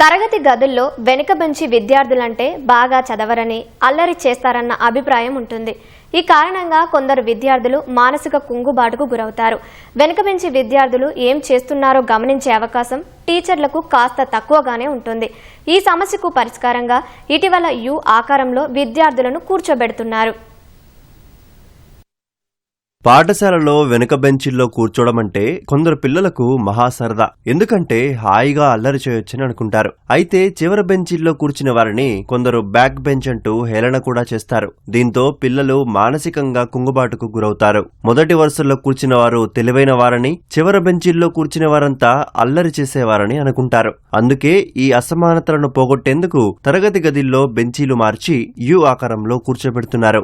తరగతి గదుల్లో వెనుక బెంచి విద్యార్థులంటే బాగా చదవరని అల్లరి చేస్తారన్న అభిప్రాయం ఉంటుంది. ఈ కారణంగా కొందరు విద్యార్థులు మానసిక కుంగుబాటుకు గురవుతారు. వెనుక బెంచి విద్యార్థులు ఏం చేస్తున్నారో గమనించే అవకాశం టీచర్లకు కాస్త తక్కువగానే ఉంటుంది. ఈ సమస్యకు పరిష్కారంగా ఇటీవల యు ఆకారంలో విద్యార్థులను కూర్చోబెడుతున్నారు. పాఠశాలలో వెనుక బెంచిల్లో కూర్చోవడం అంటే కొందరు పిల్లలకు మహా సరదా ఎందుకంటే హాయిగా అల్లరి చేయొచ్చని అనుకుంటారు. అయితే చివరి బెంచీల్లో కూర్చున్న వారిని కొందరు బ్యాక్ బెంచ్ అంటూ హేళన కూడా చేస్తారు. దీంతో పిల్లలు మానసికంగా కుంగుబాటుకు గురవుతారు. మొదటి వరుసల్లో కూర్చున్న వారు తెలివైన వారని చివరి బెంచీల్లో కూర్చున్న వారంతా అల్లరి చేసేవారని అనుకుంటారు. అందుకే ఈ అసమానతలను పోగొట్టేందుకు తరగతి గదిల్లో బెంచీలు మార్చి యు ఆకారంలో కూర్చోబెడుతున్నారు.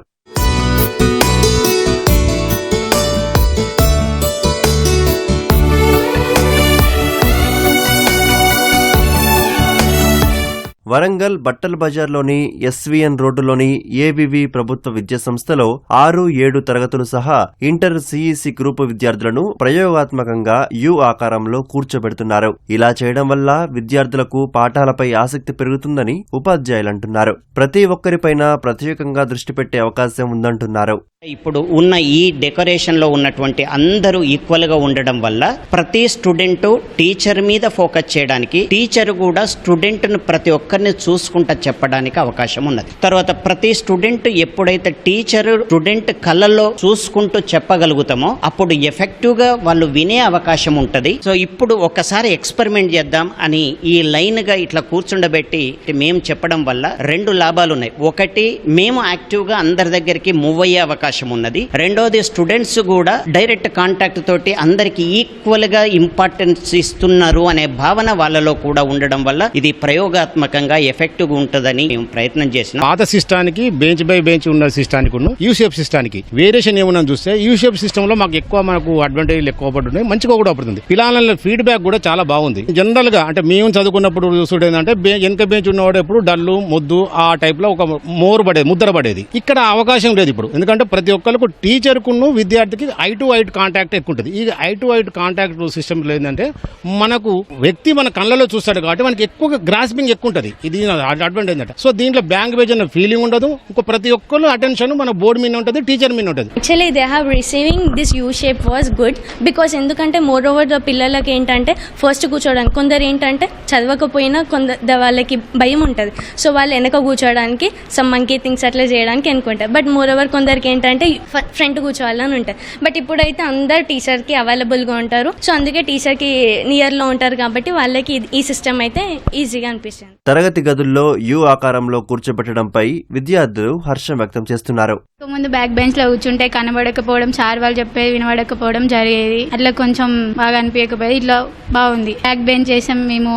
వరంగల్ బట్టల బజార్లోని ఎస్వీఎన్ రోడ్డులోని ఏబివి ప్రభుత్వ విద్యా సంస్థలో ఆరు ఏడు తరగతులు సహా ఇంటర్ సిఈసి గ్రూపు విద్యార్థులను ప్రయోగాత్మకంగా యు ఆకారంలో కూర్చోబెడుతున్నారు. ఇలా చేయడం వల్ల విద్యార్థులకు పాఠాలపై ఆసక్తి పెరుగుతుందని ఉపాధ్యాయులు అంటున్నారు ప్రతి ఒక్కరిపైన ప్రత్యేకంగా దృష్టి పెట్టే అవకాశం ఉందంటున్నారు. ఇప్పుడు ఉన్న ఈ డెకరేషన్లో ఉన్నటువంటి అందరూ ఈక్వల్గా ఉండడం వల్ల ప్రతి స్టూడెంట్ టీచర్ మీద ఫోకస్ చేయడానికి టీచర్ కూడా స్టూడెంట్ను ప్రతి ఒక్కరిని చూసుకుంటా చెప్పడానికి అవకాశం ఉన్నది. తర్వాత ప్రతి స్టూడెంట్ ఎప్పుడైతే టీచర్ స్టూడెంట్ కళ్ళలో చూసుకుంటూ చెప్పగలుగుతామో అప్పుడు ఎఫెక్టివ్గా వాళ్ళు వినే అవకాశం ఉంటుంది. సో ఇప్పుడు ఒక్కసారి ఎక్స్పెరిమెంట్ చేద్దాం అని ఈ లైన్గా ఇట్లా కూర్చుండబెట్టి మేము చెప్పడం వల్ల రెండు లాభాలు ఉన్నాయి ఒకటి మేము యాక్టివ్గా అందరి దగ్గరికి మూవ్ అయ్యే అవకాశం ఉన్నది రెండోది స్టూడెంట్స్ కూడా డైరెక్ట్ కాంటాక్ట్ తోటి అందరికి ఈక్వల్గా ఇంపార్టెన్స్ ఇస్తున్నారు అనే భావన వాళ్ళలో కూడా ఉండడం వల్ల ఇది ప్రయోగాత్మకంగా ఎఫెక్టివ్గా ఉంటుందని మేము ప్రయత్నం చేసిన. పాత సిస్టానికి బెంచ్ బై బెంచ్ ఉన్న సిస్టానికి ఉన్న సిస్టానికి. వేరియేషన్ ఏమన్నా చూస్తే యూ సిస్టమ్లో మాకు ఎక్కువ మనకు అడ్వాంటేజ్ ఎక్కువ పడుతున్నాయి మంచిగా కూడా పడుతుంది. పిల్లల ఫీడ్బ్యాక్ కూడా చాలా బాగుంది. జనరల్గా అంటే మేము చదువుకున్నప్పుడు చూసుడు ఏంటంటే వెనక బెంచ్ ఉన్నవాడు ఎప్పుడు డల్లు మొద్దు ఆ టైప్లో ఒక మోరు పడేది ముద్ర పడేది. ఇక్కడ అవకాశం లేదు ఇప్పుడు. ఎందుకంటే ప్రతి ఒక్కరికి టీచర్కును విద్యార్థికి ఐ టు ఐట్ కాంటాక్ట్ ఎక్కువ ఉంటుంది ఈ eye to eye contact system ఏంటంటే మనకు వ్యక్తి మన కళ్ళలో చూస్తాడు కాబట్టి మనకి ఎక్కువ గ్రాస్పింగ్ ఎక్కువ ఉంటుంది ఇది అడ్వాంటేజ్ అంటే సో దీంట్లో బ్యాంక్ బేజ్ అన్న ఫీలింగ్ ఉండదు. ఇంకో ప్రతి ఒక్కరు అటెన్షన్ మన బోర్డు మీద ఉంటుంది టీచర్ మీద ఉంటుంది. Actually they have receiving this U shape was good because ఎందుకంటే మోర్ ఓవర్ ద పిల్లలకి ఏంటంటే ఫస్ట్ కూర్చోవడానికి కొందరు ఏంటంటే చదవకపోయినా కొందరు వాళ్ళకి భయం ఉంటుంది. సో వాళ్ళు వెనక కూర్చోవడానికి సమ్ మంకీ థింగ్స్ అట్లా చేయడానికి అనుకుంటారు. బట్ మోర్ ఓవర్ కొందరికి ఏంటంటే ఫ్రంట్ కూర్చోవాలని ఉంటుంది బట్ ఇప్పుడైతే అందరు టీచర్కి అవైలబుల్గా ఉంటారు. సో అందుకే టీచర్కి నియర్లో ఉంటారు కాబట్టి వాళ్ళకి ఈ సిస్టమ్ అయితే ఈజీగా అనిపిస్తుంది. తరగతి గదుల్లో యు ఆకారంలో కూర్చోబెట్టడంపై విద్యార్థులు హర్షం వ్యక్తం చేస్తున్నారు. ముందు బ్యాక్ బెంచ్లో కూర్చుంటే కనబడకపోవడం సార్ వాళ్ళు చెప్పేది వినబడకపోవడం జరిగేది. అట్లా కొంచెం బాగా అనిపించకపోయేది ఇట్లా బాగుంది. బ్యాక్ బెంచ్ చేసాం మేము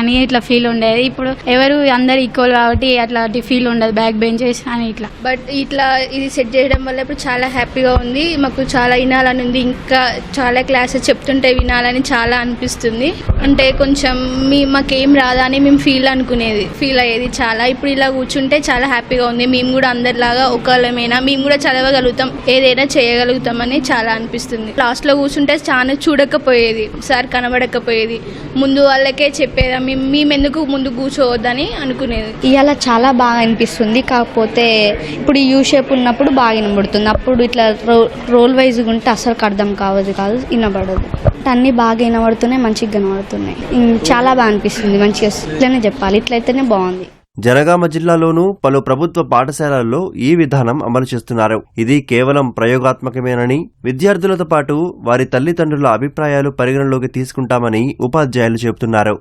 అని ఇట్లా ఫీల్ ఉండేది. ఇప్పుడు ఎవరు అందరు ఈక్వల్ కాబట్టి అట్లా ఫీల్ ఉండదు. బ్యాక్ బెంచెస్ అని ఇట్లా. బట్ ఇట్లా ఇది సెట్ చేయడం వల్ల ఇప్పుడు చాలా హ్యాపీగా ఉంది. మాకు చాలా వినాలని ఉంది. ఇంకా చాలా క్లాసెస్ చెప్తుంటే వినాలని చాలా అనిపిస్తుంది. అంటే కొంచెం మీ మాకేం రాదా అని మేము ఫీల్ అనుకునేది ఫీల్ అయ్యేది చాలా. ఇప్పుడు ఇలా కూర్చుంటే చాలా హ్యాపీగా ఉంది. మేము కూడా అందరిలాగా ఒకళ్ళమైనా మేము కూడా చదవగలుగుతాం. ఏదైనా చేయగలుగుతామని చాలా అనిపిస్తుంది. లాస్ట్లో కూర్చుంటే చాలా చూడకపోయేది సార్ కనబడకపోయేది. ముందు వాళ్ళకే చెప్పేదా మేము మేము ఎందుకు ముందు కూర్చోవద్దని అనుకునేది. ఇవాళ చాలా బాగా అనిపిస్తుంది. కాకపోతే ఇప్పుడు యూ షేప్ ఉన్నప్పుడు బాగా వినబడుతుంది అప్పుడు ఇట్లా రో రోల్ వైజ్గా ఉంటే అసలు అర్థం కావదు కాదు వినబడదు. అన్నీ బాగా వినబడుతున్నాయి మంచిగా కనబడుతున్నాయి. చాలా బాగా అనిపిస్తుంది మంచిగా ఇట్లనే చెప్పాలి. ఇట్లయితేనే బాగుంది. జనగామ జిల్లాలోనూ పలు ప్రభుత్వ పాఠశాలల్లో ఈ విధానం అమలు చేస్తున్నారు. ఇది కేవలం ప్రయోగాత్మకమేనని విద్యార్థులతో పాటు వారి తల్లిదండ్రుల అభిప్రాయాలు పరిగణలోకి తీసుకుంటామని ఉపాధ్యాయులు చెబుతున్నారు.